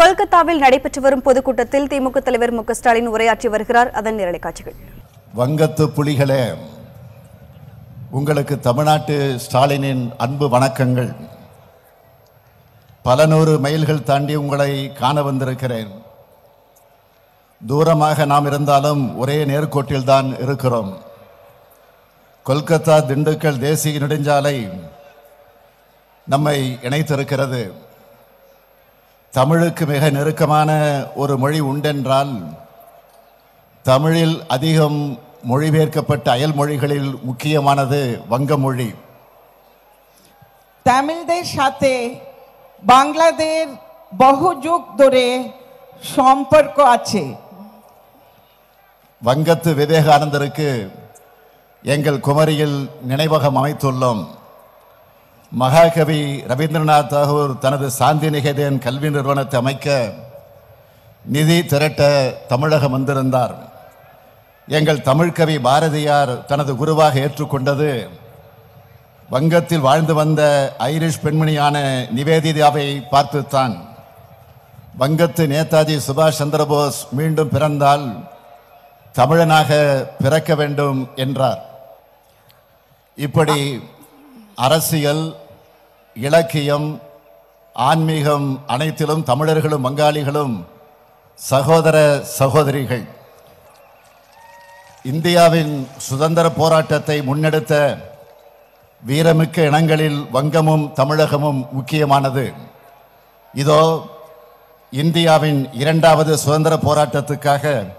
கொல்கத்தாவில் நடைபெற்று வரும் பொதுக்கூட்டத்தில் திமுக தலைவர் மு ஸ்டாலின் உரையாற்றி வருகிறார். அதன் நேரலை காட்சிகள். வங்கத்து புலிகளே உங்களுக்கு தமிழ்நாட்டு ஸ்டாலினின் அன்பு வணக்கங்கள். பல நூறு மைல்கள் தாண்டி உங்களை காண வந்திருக்கிறேன். தூரமாக நாம் இருந்தாலும் ஒரே நேர்கோட்டில் தான் இருக்கிறோம். கொல்கத்தா திண்டுக்கல் தேசிய நெடுஞ்சாலை நம்மை இணைத்திருக்கிறது. தமிழுக்கு மிக நெருக்கமான ஒரு மொழி உண்டென்றால் தமிழில் அதிகம் மொழிபெயர்க்கப்பட்ட அயல் மொழிகளில் முக்கியமானது வங்க மொழி তামিলদের সাথে বাংলাদেশ বহু যুগ ধরে সম্পর্ক আছে வங்கத்து விவேகானந்தருக்கு எங்கள் குமரியில் நினைவகம் அமைத்துள்ளோம் மகாகவி ரவீந்திரநாத் தாகூர் தனது சாந்தி நிகேதன் கல்வி நிறுவனத்தை அமைக்க நிதி திரட்ட தமிழகம் வந்திருந்தார். எங்கள் தமிழ்கவி பாரதியார் தனது குருவாக ஏற்றுக்கொண்டது. வங்கத்தில் வாழ்ந்து வந்த ஐரிஷ் பெண்மணியான நிவேதிதாவை பார்த்துத்தான். வங்கத்து நேதாஜி சுபாஷ் சந்திரபோஸ் மீண்டும் பிறந்தால் தமிழனாக பிறக்க வேண்டும் என்றார். இப்படி அரசியல் இலக்கியம் ஆன்மீகம் அனைத்திலும் தமிழர்களும் வங்காளிகளும் சகோதர சகோதரிகள். இந்தியாவின் சுதந்திர போராட்டத்தை முன்னெடுத்த வீரமிக்க இனங்களில் வங்கமும் தமிழகமும் முக்கியமானது. இதோ இந்தியாவின் இரண்டாவது சுதந்திர போராட்டத்துக்காக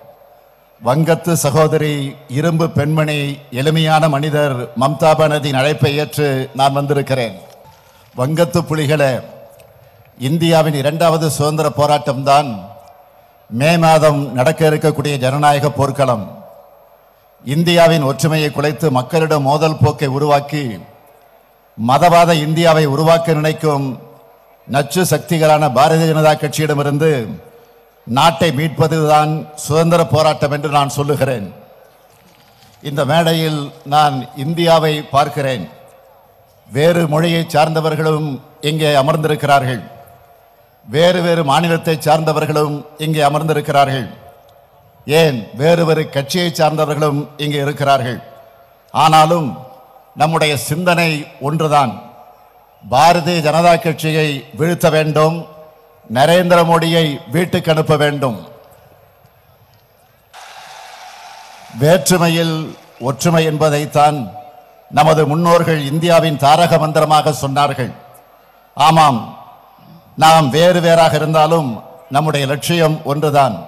வங்கத்து சகோதரி இரும்பு பெண்மணி எளிமையான மனிதர் மம்தா பானர்ஜியின் அழைப்பை ஏற்று நான் வந்திருக்கிறேன். வங்கத்து புலிகளே இந்தியாவின் இரண்டாவது சுதந்திர போராட்டம்தான் மே மாதம் நடக்க இருக்கக்கூடிய ஜனநாயக போர்க்களம். இந்தியாவின் ஒற்றுமையை குலைத்து மக்களிடம் மோதல் போக்கை உருவாக்கி மதவாத இந்தியாவை உருவாக்க நினைக்கும் நச்சு சக்திகளான பாரதிய ஜனதா கட்சியிடமிருந்து நாட்டை மீட்பதுதான் சுதந்திர போராட்டம் என்று நான் சொல்லுகிறேன். இந்த மேடையில் நான் இந்தியாவை பார்க்கிறேன். வேறு மொழியை சார்ந்தவர்களும் இங்கே அமர்ந்திருக்கிறார்கள். வேறு வேறு மாநிலத்தை சார்ந்தவர்களும் இங்கே அமர்ந்திருக்கிறார்கள். ஏன் வேறு வேறு கட்சியை சார்ந்தவர்களும் இங்கே இருக்கிறார்கள்? ஆனாலும் நம்முடைய சிந்தனை ஒன்றுதான். பாரதிய ஜனதா கட்சியை வீழ்த்த வேண்டும் நரேந்திர மோடியை வீட்டுக்கு அனுப்ப வேண்டும். வேற்றுமையில் ஒற்றுமை என்பதைத்தான் நமது முன்னோர்கள் இந்தியாவின் தாரக மந்திரமாக சொன்னார்கள். ஆமாம் நாம் வேறு வேறாக இருந்தாலும் நம்முடைய லட்சியம் ஒன்றுதான்.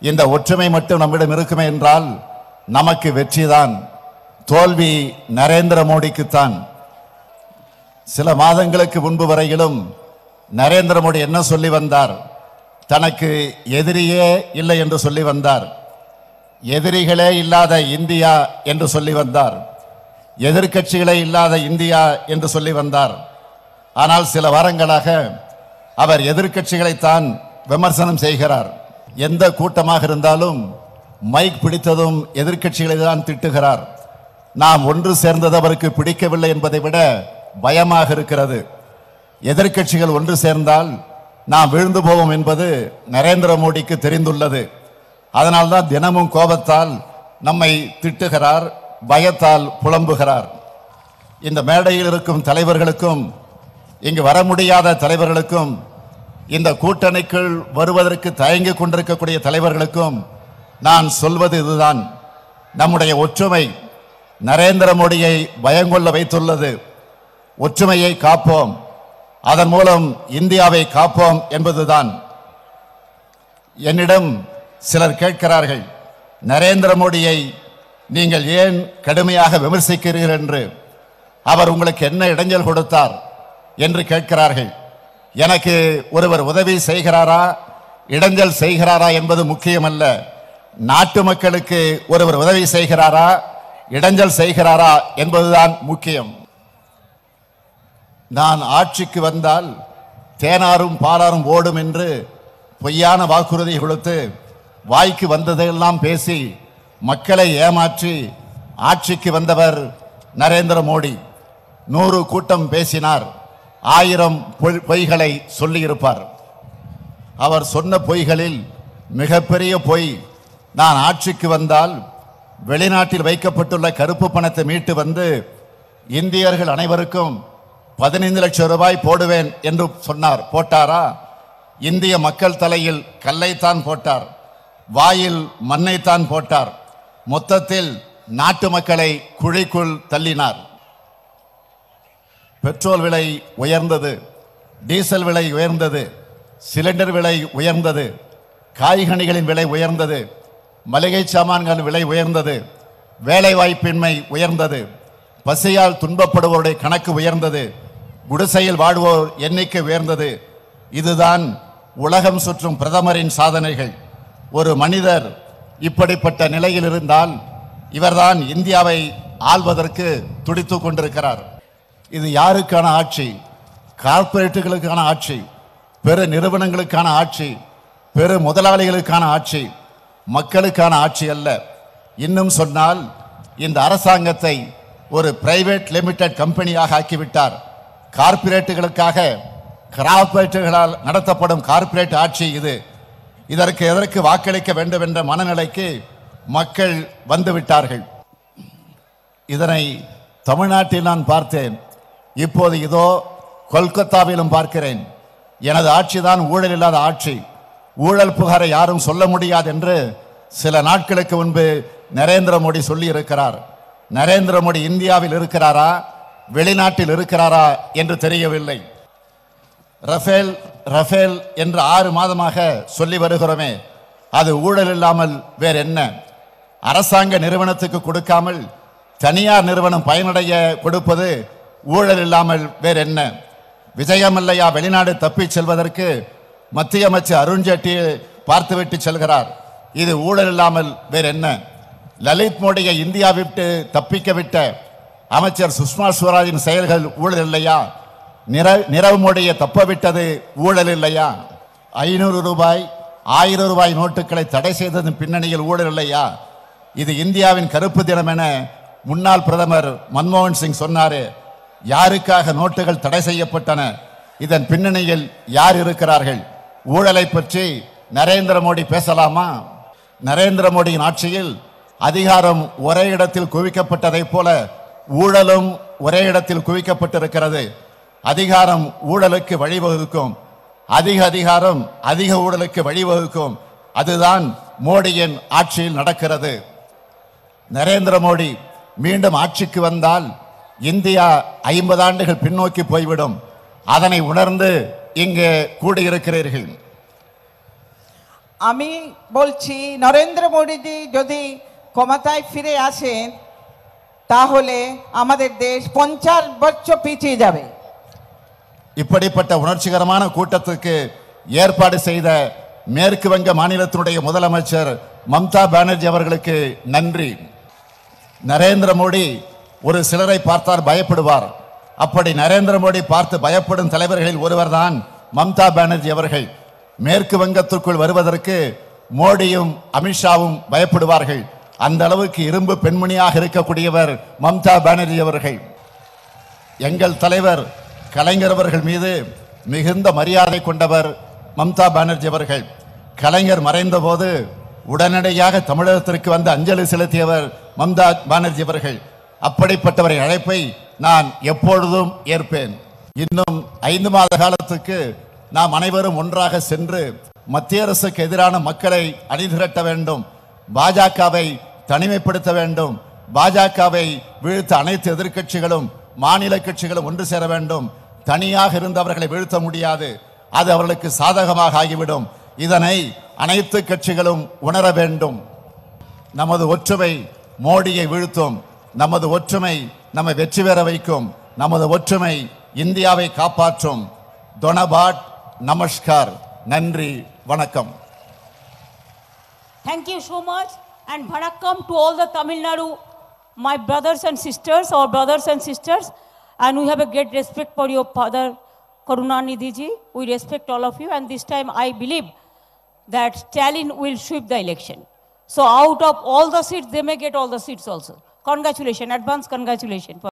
இந்த ஒற்றுமை மட்டும் நம்மிடம் இருக்குமே என்றால் நமக்கு வெற்றிதான். தோல்வி நரேந்திர மோடிக்குத்தான். சில மாதங்களுக்கு முன்பு வரையிலும் நரேந்திர மோடி என்ன சொல்லி வந்தார்? தனக்கு எதிரியே இல்லை என்று சொல்லி வந்தார். எதிரிகளே இல்லாத இந்தியா என்று சொல்லி வந்தார். எதிர்கட்சிகளே இல்லாத இந்தியா என்று சொல்லி வந்தார். ஆனால் சில வாரங்களாக அவர் எதிர்க்கட்சிகளைத்தான் விமர்சனம் செய்கிறார். எந்த கூட்டமாக இருந்தாலும் மைக் பிடித்ததும் எதிர்க்கட்சிகளை தான் திட்டுகிறார். நாம் ஒன்று சேர்ந்தது அவருக்கு பிடிக்கவில்லை என்பதை விட பயமாக இருக்கிறது. எதிர்க்கட்சிகள் ஒன்று சேர்ந்தால் நாம் விழுந்து போவோம் என்பது நரேந்திர மோடிக்கு தெரிந்துள்ளது. அதனால்தான் தினமும் கோபத்தால் நம்மை திட்டுகிறார் பயத்தால் புலம்புகிறார். இந்த மேடையில் இருக்கும் தலைவர்களுக்கும் இங்கு வர முடியாத தலைவர்களுக்கும் இந்த கூட்டணிக்குள் வருவதற்கு தயங்கிக் கொண்டிருக்கக்கூடிய தலைவர்களுக்கும் நான் சொல்வது இதுதான். நம்முடைய ஒற்றுமை நரேந்திர மோடியை பயங்கொள்ள வைத்துள்ளது. ஒற்றுமையை காப்போம். அதன் மூலம் இந்தியாவை காப்போம் என்பதுதான். என்னிடம் சிலர் கேட்கிறார்கள் நரேந்திர மோடியை நீங்கள் ஏன் கடுமையாக விமர்சிக்கிறீர்கள் என்று? அவர் உங்களுக்கு என்ன இடைஞ்சல் கொடுத்தார் என்று கேட்கிறார்கள். எனக்கு ஒருவர் உதவி செய்கிறாரா? இடைஞ்சல் செய்கிறாரா என்பது முக்கியமல்ல. நாட்டு மக்களுக்கு ஒருவர் உதவி செய்கிறாரா? இடைஞ்சல் செய்கிறாரா என்பதுதான் முக்கியம். நான் ஆட்சிக்கு வந்தால் தேனாரும் பாலாரும் ஓடும் என்று பொய்யான வாக்குறுதி கொடுத்து வாய்க்கு வந்ததையெல்லாம் பேசி மக்களை ஏமாற்றி ஆட்சிக்கு வந்தவர் நரேந்திர மோடி. நூறு கூட்டம் பேசினார். ஆயிரம் பொய்களை சொல்லியிருப்பார். அவர் சொன்ன பொய்களில் மிகப்பெரிய பொய். நான் ஆட்சிக்கு வந்தால் வெளிநாட்டில் வைக்கப்பட்டுள்ள கருப்பு பணத்தை மீட்டு வந்து இந்தியர்கள் அனைவருக்கும் பதினைந்து லட்சம் ரூபாய் போடுவேன் என்று சொன்னார். போட்டாரா? இந்திய மக்கள் தலையில் கல்லைத்தான் போட்டார். வாயில் மண்ணைத்தான் போட்டார். மொத்தத்தில் நாட்டு மக்களை குழிக்குள் தள்ளினார். பெட்ரோல் விலை உயர்ந்தது டீசல் விலை உயர்ந்தது சிலிண்டர் விலை உயர்ந்தது காய்கனிகளின் விலை உயர்ந்தது மளிகை சாமான்கள் விலை உயர்ந்தது வேலைவாய்ப்பின்மை உயர்ந்தது பசியால் துன்பப்படுவோருடைய கணக்கு உயர்ந்தது குடிசையில் வாழ்வோர் எண்ணிக்கை உயர்ந்தது. இதுதான் உலகம் சுற்றும் பிரதமரின் சாதனைகள். ஒரு மனிதர் இப்படிப்பட்ட நிலையில் இருந்தால் இவர்தான் இந்தியாவை ஆள்வதற்கு துடித்து கொண்டிருக்கிறார். இது யாருக்கான ஆட்சி? கார்ப்பரேட்டுகளுக்கான ஆட்சி பெரு நிறுவனங்களுக்கான ஆட்சி பெரு முதலாளிகளுக்கான ஆட்சி மக்களுக்கான ஆட்சி அல்ல. இன்னும் சொன்னால் இந்த அரசாங்கத்தை ஒரு பிரைவேட் லிமிடெட் கம்பெனியாக ஆக்கிவிட்டார். கார்ப்பரேட்டுகளுக்காக கார்ப்பரேட்டுகளால் நடத்தப்படும் கார்ப்பரேட் ஆட்சி இது. இதற்கு எதற்கு வாக்களிக்க வேண்டும் என்ற மனநிலைக்கு மக்கள் வந்துவிட்டார்கள். இதனை தமிழ்நாட்டில் நான் பார்த்தேன். இப்போது இதோ கொல்கத்தாவிலும் பார்க்கிறேன். எனது ஆட்சிதான் ஊழல் இல்லாத ஆட்சி. ஊழல் புகாரை யாரும் சொல்ல முடியாது என்று சில நாட்களுக்கு முன்பு நரேந்திர மோடி சொல்லி இருக்கிறார் நரேந்திர மோடி இந்தியாவில் இருக்கிறாரா? வெளிநாட்டில் இருக்கிறாரா என்று தெரியவில்லை. ரஃபேல் ரஃபேல் என்று ஆறு மாதமாக சொல்லி வருகிறோமே அது ஊழல் இல்லாமல் வேற என்ன? அரசாங்க நிறுவனத்துக்கு கொடுக்காமல் தனியார் நிறுவனம் பயனடைய கொடுப்பது ஊழல் இல்லாமல் வேற என்ன? விஜயமல்லையா வெளிநாடு தப்பிச் செல்வதற்கு மத்திய அமைச்சர் அருண்ஜேட்லியை பார்த்துவிட்டு செல்கிறார். இது ஊழல் இல்லாமல் வேற என்ன? லலித் மோடியை இந்தியா விட்டு தப்பிக்க விட்ட அமைச்சர் சுஷ்மா ஸ்வராஜின் செயல்கள் ஊழல் இல்லையா? நிரவ் மோடியை தப்பவிட்டது ஊழல் இல்லையா? ஐநூறு ரூபாய் ஆயிரம் ரூபாய் நோட்டுகளை தடை செய்ததன் பின்னணியில் ஊழல் இல்லையா? இது இந்தியாவின் கருப்பு தினம் என முன்னாள் பிரதமர் மன்மோகன் சிங் சொன்னாரு. யாருக்காக நோட்டுகள் தடை செய்யப்பட்டன? இதன் பின்னணியில் யார் இருக்கிறார்கள்? ஊழலை பற்றி நரேந்திர மோடி பேசலாமா? நரேந்திர மோடியின் ஆட்சியில் அதிகாரம் ஒரே இடத்தில் குவிக்கப்பட்டதைப் போல ஊழலும் ஒரே இடத்தில் குவிக்கப்பட்டிருக்கிறது. அதிகாரம் ஊழலுக்கு வழிவகுக்கும் அதிக அதிகாரம் அதிக ஊழலுக்கு வழிவகுக்கும் அதுதான் மோடியின் ஆட்சியில் நடக்கிறது நரேந்திர மோடி மீண்டும் ஆட்சிக்கு வந்தால் இந்தியா ஐம்பது ஆண்டுகள் பின்னோக்கி போய்விடும் அதனை உணர்ந்து இங்கே கூடியிருக்கிறீர்கள் আমি বলছি নরেন্দ্র মোদীজি যদি ক্ষমতায় ফিরে আসেন তাহলে আমাদের দেশ পঞ্চাশ বছর পিছিয়ে যাবে இப்படிப்பட்ட உணர்ச்சிகரமான கூட்டத்துக்கு ஏற்பாடு செய்த மேற்கு வங்க மாநிலத்தினுடைய முதலமைச்சர் மம்தா பானர்ஜி அவர்களுக்கு நன்றி. நரேந்திர மோடி ஒரு சிலரை பார்த்தார் பயப்படுவார். அப்படி நரேந்திர மோடி பார்த்து பயப்படும் தலைவர்களில் ஒருவர்தான் மம்தா பானர்ஜி அவர்கள். மேற்கு வங்கத்திற்குள் வருவதற்கு மோடியும் அமித்ஷாவும் பயப்படுவார்கள். அந்த அளவுக்கு இரும்பு பெண்மணியாக இருக்கக்கூடியவர் மம்தா பானர்ஜி அவர்கள். எங்கள் தலைவர் கலைஞர் அவர்கள் மீது மிகுந்த மரியாதை கொண்டவர் மம்தா பானர்ஜி அவர்கள். கலைஞர் மறைந்தபோது உடனடியாக தமிழகத்திற்கு வந்து அஞ்சலி செலுத்தியவர் மம்தா பானர்ஜி அவர்கள். அப்படிப்பட்டவரை அழைப்பை நான் எப்பொழுதும் ஏற்பேன். இன்னும் ஐந்து மாத காலத்துக்கு நாம் அனைவரும் ஒன்றாக சென்று மத்திய அரசுக்கு எதிரான மக்களை அணிதிரட்ட வேண்டும். பாஜகவை தனிமைப்படுத்த வேண்டும். பாஜகவை வீழ்த்த அனைத்து எதிர்க்கட்சிகளும் மாநில கட்சிகளும் ஒன்று சேர வேண்டும். தனியாக இருந்தவர்களை வீழ்த்த முடியாது. அது அவர்களுக்கு சாதகமாக ஆகிவிடும். இதனை அனைத்து கட்சிகளும் உணர வேண்டும். நமது ஒற்றுமை மோடியை வீழ்த்தும். நமது ஒற்றுமை நம்மை வெற்றி பெற வைக்கும். நமது ஒற்றுமை இந்தியாவை காப்பாற்றும். தொனபாட் நமஸ்கார். நன்றி வணக்கம். Thank you so much and Vanakkam to all the Tamil Nadu, my brothers and sisters, our brothers and sisters. And we have a great respect for your father, Karunanidhi ji. We respect all of you. And this time I believe that Stalin will sweep the election. So out of all the seats, they may get all the seats also. Congratulations, advance congratulations.